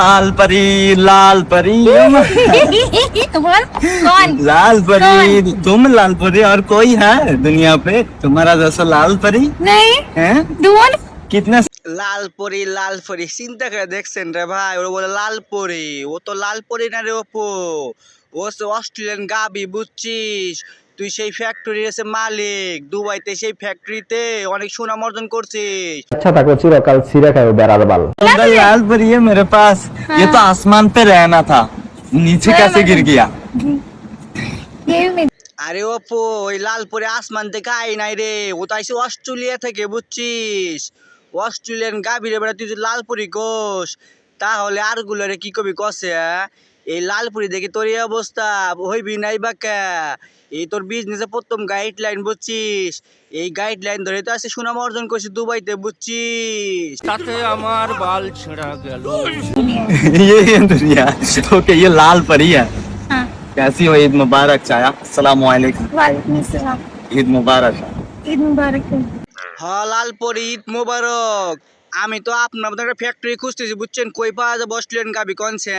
लाल परी लाल परी बोल कौन लाल परी तुम लाल परी और कोई है दुनिया पे तुम्हारा जैसा लाल परी नहीं है ढूंढ कितना লাল পরি লাল পরি চিন্তা করে দেখছেন রে ভাই ওরা বলে লাল পরি ও তো লাল পরি না রে অপু ও সে অস্ট্রেলিয়ান গাবি বুঝছিস তুই সেই ফ্যাক্টরি এসে মালিক দুবাইতে সেই ফ্যাক্টরিতে অনেক সুনাম অর্জন করছিস আচ্ছা থাকো চিরকাল ছিঁড়ে খাবে বেড়ার বাল तुमका लाल परी है मेरे पास ये तो आसमान पे रहना था नीचे कैसे गिर गया Give me. আরে অপু ওই লাল পরে আসমান থেকে আই নাই রে ও তো আইসে অস্ট্রেলিয়া থেকে বুঝছিস অস্ট্রেলিয়ান গাভীরে বেড়া তুই যদি লাল পরি কোষ তাহলে আর গুলোরে কি কবি কষে এই লাল পরি দেখে তোর এই অবস্থা হইবি নাই বা কে এই তোর বিজনেসে প্রথম গাইডলাইন বুঝছিস এই গাইডলাইন ধরে তো আছে সুনাম অর্জন করছিস দুবাইতে বুঝছিস ये ये दुनिया ओके ये लाल परी है हाँ कैसी हो ईद मुबारक चाया अस्सलाम वालेकुम वालेकुम अस्सलाम ईद मुबारक ঈদ মুবারক হ লাল পরি ঈদ মোবারক আমি তো আপনার একটা ফ্যাক্টরি খুঁজতেছি বুঝছেন? কই পাওয়া যাবে অস্ট্রেলিয়ান গাবি কনছে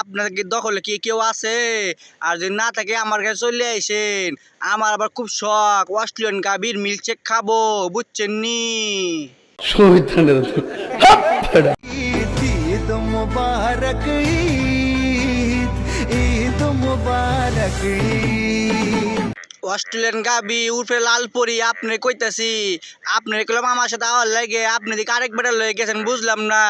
আপনার কি দখলে কি কেউ আছে? আর যদি না থাকে আমার কাছে চলে আসেন আমার আবার খুব শখ অস্ট্রেলিয়ান গাবির মিল্কশেক খাব বুঝছেন নি? মুবারক ঈদ ঈদ মুবারক ঈদ। অস্ট্রেলিয়ান গাবি, উর্ফে লালপরি, আপনি কইতাছি, আপনি কইলাম আমার সাথে আওয়ার লাগে, আপনি দিকে আরেক বেটা লয়ে গেছেন, বুঝলাম না।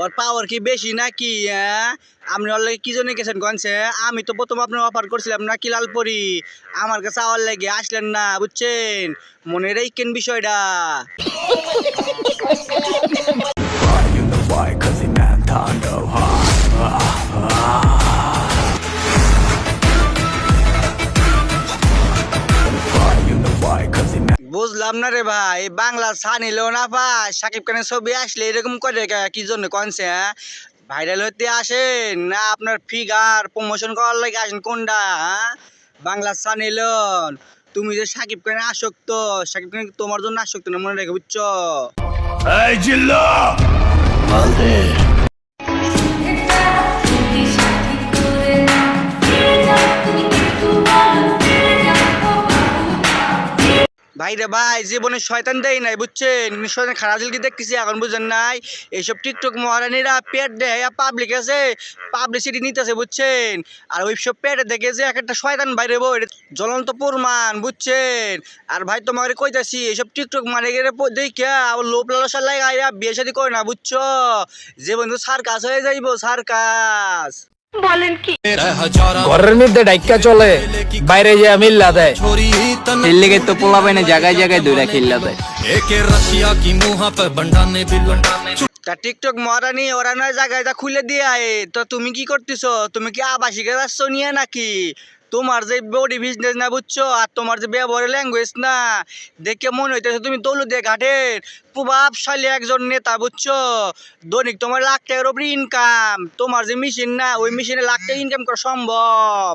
ওর পাওয়ার কি বেশি নাকি হ্যাঁ? আপনি ওর লাগে কি জন্য গেছেন কনছে আমি তো প্রথম আপনার অফার করছিলাম নাকি লালপরি। আমার কাছে আওয়ার লাগে, আসলেন না, বুঝছেন? মনে রেখেন বিষয়টা। বুঝলাম না রে ভাই এই বাংলা ছানিলেও না পায়। সাকিব খানের ছবি আসলে এরকম করে কে- কি জন্য কনছে ভাইরাল হতে আসেন না আপনার ফিগার প্রমোশন করার লাগে আসেন কোনটা হ্যাঁ? বাংলা ছানিলন তুমি যে সাকিব খানে আসক্ত সাকিব খান তোমার জন্য আসক্ত না মনে রেখে বুঝছ? ভাই রে ভাই, জীবনে শয়তান দেয় নাই, বুঝছেন? শয়তান খারাপ কি দেখতেছি, এখন বুঝেন নাই? এইসব টিকটক মহারানীরা পেট দেয় পাবলিক আছে পাবলিসিটি নিতেছে, বুঝছেন? আর ওই সব পেটে দেখে যে এক একটা শয়তান বাইরে এটা জ্বলন্ত প্রমাণ, বুঝছেন? আর ভাই তোমার কইতাছি, এইসব টিকটক মানে গেলে দেখে আবার লোভ লালসা লাগাইয়া বিয়ে শাদি করে না, বুঝছ? জীবন তো সার্কাস হয়ে যাইব, সার্কাস! ঘরের মধ্যে ডাইকা চলে বাইরে যে মিল্লা দেয়। এর লেগে তো পোলা পাইনে জায়গায় জায়গায় দৌড়া খেললা দেয়। একে কি মুহা পে তা টিকটক মহারানী ওরা নয় জায়গায় যা খুলে দিয়ে আয়। তো তুমি কি করতেছো? তুমি কি আবাসিকে যাচ্ছ নিয়ে নাকি? তোমার যে বডি বিজনেস না বুঝছ, আর তোমার যে ব্যবহারের ল্যাঙ্গুয়েজ না, দেখে মনে হইতেছে তুমি দৌলতে ঘাটের প্রভাবশালী একজন নেতা বুঝছ। দৈনিক তোমার লাখ টাকার উপরে ইনকাম তোমার যে মেশিন না, ওই মেশিনে লাখ টাকা ইনকাম করা সম্ভব।